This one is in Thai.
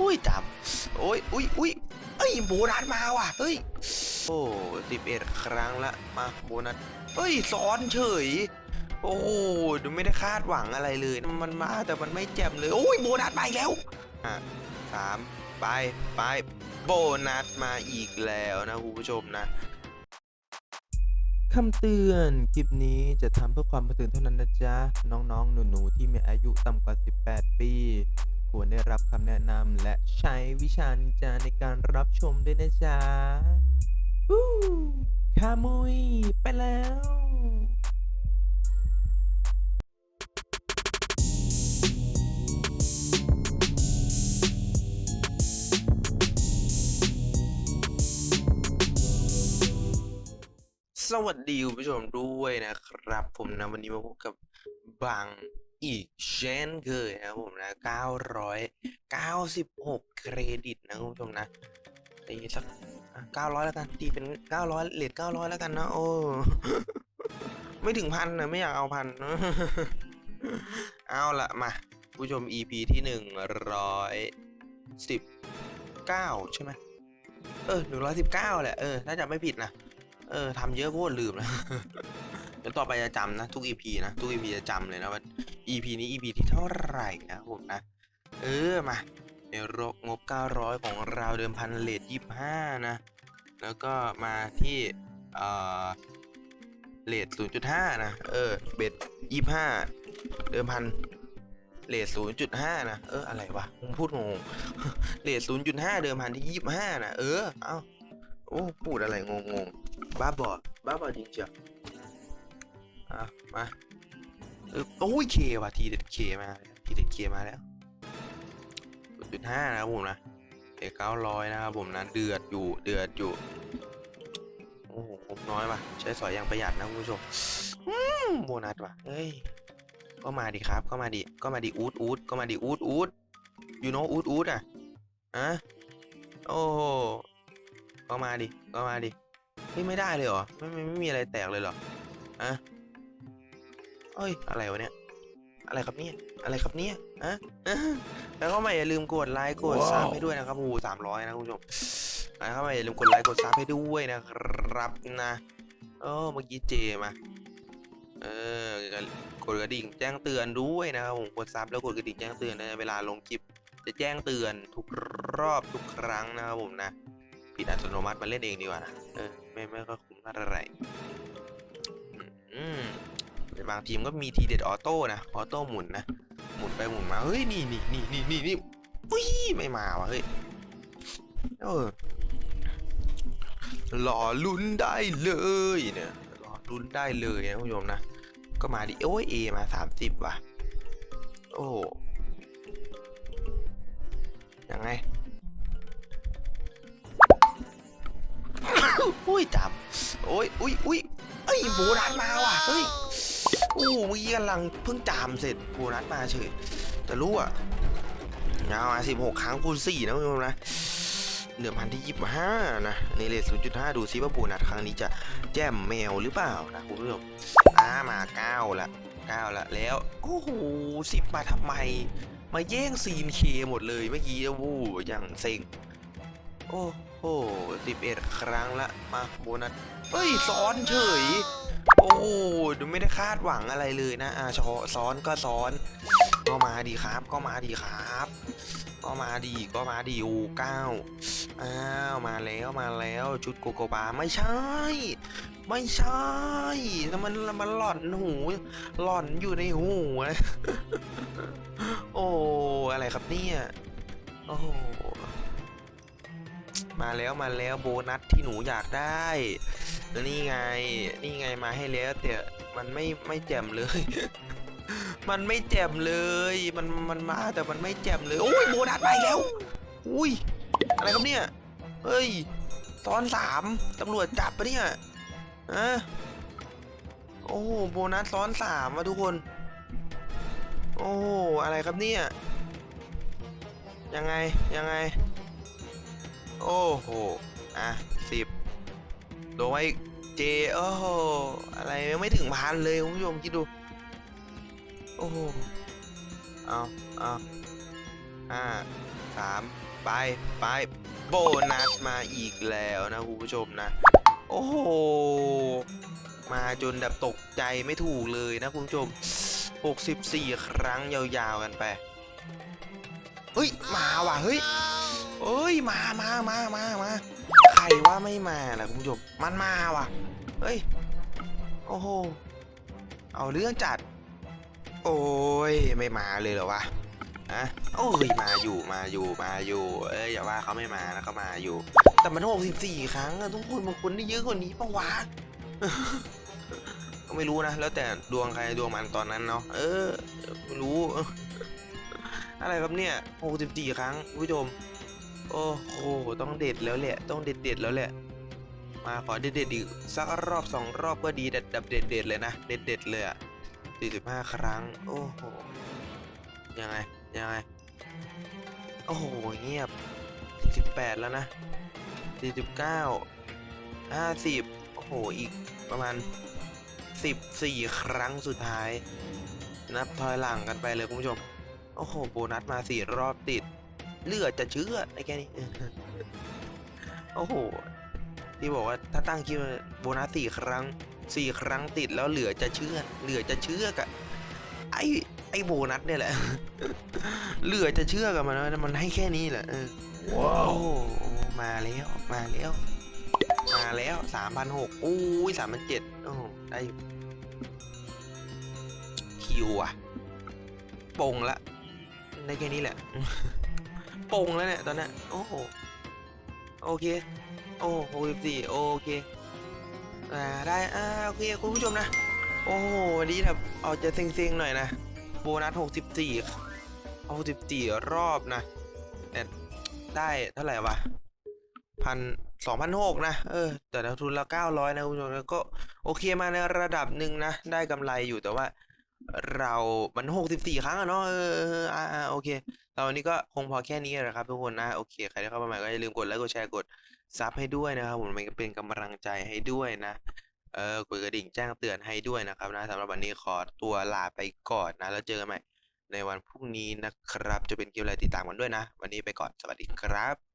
อุ้ยจับโอ้ยอุ้ยอุ้ยเอ้ยโบนัสมาว่ะเฮ้ยโอ้สิบเอ็ดครั้งละมาโบนัสเฮ้ยซ้อนเฉย โอ้โหดูไม่ได้คาดหวังอะไรเลย มันมาแต่มันไม่แจ่มเลย โอ้ยโบนัสมาอีกแล้วอะสามไปไปโบนัสมาอีกแล้วนะคุณผู้ชมนะคำเตือน คลิปนี้จะทำเพื่อความบันเทิงเท่านั้นนะจ๊ะ น้องๆ หนูๆ ที่มีอายุต่ำกว่า 18 ปี ควรได้รับคำแนะนำและใช้วิชานินจาในการรับชมด้วยนะจ๊ะฮู้คามุย ไปแล้วสวัสดีคุณผู้ชมด้วยนะครับ ผมนะวันนี้มาพบกับบาง อีกเช่นเคยนะครับผมนะ996 เครดิตนะคุณผู้ชมนะตีสัก900 แล้วกันตีเป็น 900เลท900 แล้วกันนะโอ้ไม่ถึงพันนะไม่อยากเอาพันเอาละมา ผู้ชม EP ที่ 119 ใช่ไหมเออ 119 แหละ เออ ถ้าจำไม่ผิดนะ เออทำเยอะโคตรลืมนะ เดี๋ยวต่อไปจะจำนะ ทุก EP นะ ทุก EP จะจำเลยนะว่า EP นี้ EP ที่เท่าไหร่นะผมนะ เออมาในรกงบ 900 ของเราเดิมพันเลท25 นะ แล้วก็มาที่เอ่อเลท0.5 นะ เออ เบ็ด 25 เดิมพันเลท0.5 นะ เออ อะไรวะผมพูดงงเลท0.5 เดิมพันที่ 25 นะ เออ เอ้า โอ้ พูดอะไรงงงบ้าบอบ้าบอจริงเจียว อะมาเออโอ้ยเคว่ะทีเด็ดเคมาทีเด็ดเคมาแล้วจุดห้านะครับผมนะเอกเก้าร้อยนะครับผมนะเดือดอยู่เดือดอยู่โอ้โหงบน้อยว่ะใช้สอยอย่างประหยัดนะคุณผู้ชมอืมโบนัสว่ะเฮ้ยก็มาดิครับก็มาดิก็มาดิอูดอูดก็มาดิอูดอูดยูโนอูดอูดอะอะโอ้ก็มาดิก็มาดิเฮ้ยไม่ได้เลยเหรอไม่ไม่ไม่มีอะไรแตกเลยเหรออะ เอ้ย อะไรวะเนี่ย อะไรครับเนี่ย อะไรครับเนี่ยอะอะแล้วก็ไม่อย่าลืมกดไลค์กดซับให้ด้วยนะครับโอ้สามร้อยนะคุณผู้ชมแล้วก็ไม่อย่าลืมกดไลค์กดซับให้ด้วยนะครับนะเออเมื่อกี้เจมาเออกดกระดิ่งแจ้งเตือนด้วยนะครับผมกดซับแล้วกดกระดิ่งแจ้งเตือนนะเวลาลงคลิป จะแจ้งเตือนทุกรอบทุกครั้งนะครับผมนะปิดอัตโนมัติมาเล่นเองดีกว่านะเออไม่ไม่ก็คุ้มค่าอะไรอืมแต่ บางทีมก็มีทีเด็ดออโต้นะออโต้หมุนนะหมุนไปหมุนมาเฮ้ยนี่นี่นี่นี่นี่นี่อุ้ยไม่มาวะเฮ้ยเออหล่อลุ้นได้เลยเนี่ยหล่อลุ้นได้เลยนะคุณผู้ชมนะก็มาดิโอ้ยเอมาสามสิบว่ะโอ้ยังไงอุ้ยจับโอ้ยอุ้ยอุ้ยเอ้ยโบนัสมาว่ะเฮ้ย อู้เมื่อกี้กำลังเพิ่งจามเสร็จโบนัสมาเฉยแต่รู้อะยาวมาสิบหกครั้งคูณสี่นะคุณผู้ชมนะเหลือพันที่ยี่สิบห้านะในเลทศูนย์จุดห้าดูซิว่าโบนัสครั้งนี้จะแจ่มแมวหรือเปล่านะคุณผู้ชมอ่ามาเก้าละเก้าละแล้ว โอ้โหสิบมาทำไม มาแย่งซีนเคหมดเลยเมื่อกี้โอ้โหอย่างเซ็งโอ้ โหสิบเอ็ดครั้งละ มาโบนัสเฮ้ย ซ้อนเฉย โอ้ดูไม่ได้คาดหวังอะไรเลยนะอาชอซ้อนก็ซ้อน ก็มาดีครับ ก็มาดีครับ ก็มาดีก็มาดีโอ้เก้าอ้าวมาแล้วมาแล้วชุดโกโกบาไม่ใช่ ไม่ใช่แล้วมันมันหล่อนหู หล่อนอยู่ในหูนะโอ้อะไรครับเนี่ย โอ้ มาแล้วมาแล้วโบนัสที่หนูอยากได้นี่ไง นี่ไงมาให้แล้วแต่มันไม่ไม่แจ่มเลย มันไม่แจ่มเลย มันมันมาแต่มันไม่แจ่มเลยโอ้ยโบนัสมาแล้ว อุ้ยอะไรครับเนี่ยเฮ้ยตอนสามตำรวจจับปะเนี่ยอะโอ้โหโบนัสซ้อนสามมาทุกคน โอ้อะไรครับเนี่ย ยังไงยังไง โอ้โห อะสิบโดนไว้เจ โอ้โห อะไรไม่ถึงพันเลยคุณผู้ชมคิดดู โอ้โห เอาเอาห้าสสามไปไปโบนัสมาอีกแล้วนะคุณผู้ชมนะ โอ้โห มาจนแบบตกใจไม่ถูกเลยนะคุณผู้ชม 64 ครั้งยาวๆกันไป เฮ้ย มาว่ะ เฮ้ย เอ้ยมามามามามาใครว่าไม่มาล่ะคุณผู้ชมมันมาว่ะเฮ้ยโอ้โหเอาเรื่องจัด โอ้ยไม่มาเลยเหรอวะอะโอ้ยมาอยู่มาอยู่มาอยู่ เอ้ยอย่าว่าเขาไม่มานะเขามาอยู่ แต่มัน64ครั้งอะทุกคนบางคนได้เยอะกว่านี้ปะวะก็ไม่รู้นะแล้วแต่ดวงใครดวงมันตอนนั้นเนาะเออไม่รู้ อะไรครับเนี่ย64ครั้งคุณผู้ชม โอ้โห ต้องเด็ดแล้วแหละ ต้องเด็ดเด็ดแล้วแหละ มาขอเด็ดเด็ดอีกสักรอบสองรอบก็ดีดับเด็ดเด็ดเลยนะ เด็ดเด็ดเลยอะ45ครั้ง โอ้โห ยังไง ยังไง โอ้โห เงียบ48แล้วนะ49 50โอ้โห อีกประมาณ14ครั้งสุดท้าย นับถอยหลังกันไปเลยคุณผู้ชม โอ้โห โบนัสมาสี่รอบติด เลือดจะเชื่อไอ้แค่นี้โอ้โหที่บอกว่าถ้าตั้งคิดว่าโบนัสสี่ครั้งสี่ครั้งติดแล้วเหลือจะเชื่อเหลือจะเชื่อกับไอ้ไอ้โบนัสเนี่ยแหละ เหลือจะเชื่อกับมันนะมันให้แค่นี้แหละเออว้าโอ้วโหมาแล้วมาแล้ว มาแล้วสามพันหกอุ้ยสามพันเจ็ดโอ้โหได้อยู่คิวอะปงละ ได้แค่นี้แหละ ปงแล้วเนี่ยตอนนี้โอ้โหโอเค โอ้โหสี่โอเคอ่าได้อ่าโอเคคุณผู้ชมนะ โอ้โหวันนี้แบบเอาจะเซ็งๆหน่อยนะโบนัสหกสิบสี่หกสิบสี่รอบนะแต่ได้เท่าไหร่วะพันสองพันหกนะ เออ แต่เราทุนละเก้าร้อยนะคุณผู้ชมแล้วก็โอเคมาในระดับหนึ่งนะ ได้กำไรอยู่แต่ว่า เรามันหกสิบสี่ครั้งอะเนาะเอออ่าอ่าโอเคตอนนี้ก็คงพอแค่นี้แหละครับทุกคนนะโอเคใครที่เข้ามาใหม่ก็อย่าลืมกดไลค์กดแชร์กดซับให้ด้วยนะครับผมมันเป็นกำลังใจให้ด้วยนะเออกดกระดิ่งแจ้งเตือนให้ด้วยนะครับนะสำหรับวันนี้ขอตัวลาไปก่อนนะ แล้วเจอกันใหม่ในวันพรุ่งนี้นะครับ จะเป็นเกมอะไรติดตามกันด้วยนะ วันนี้ไปก่อนสวัสดีครับ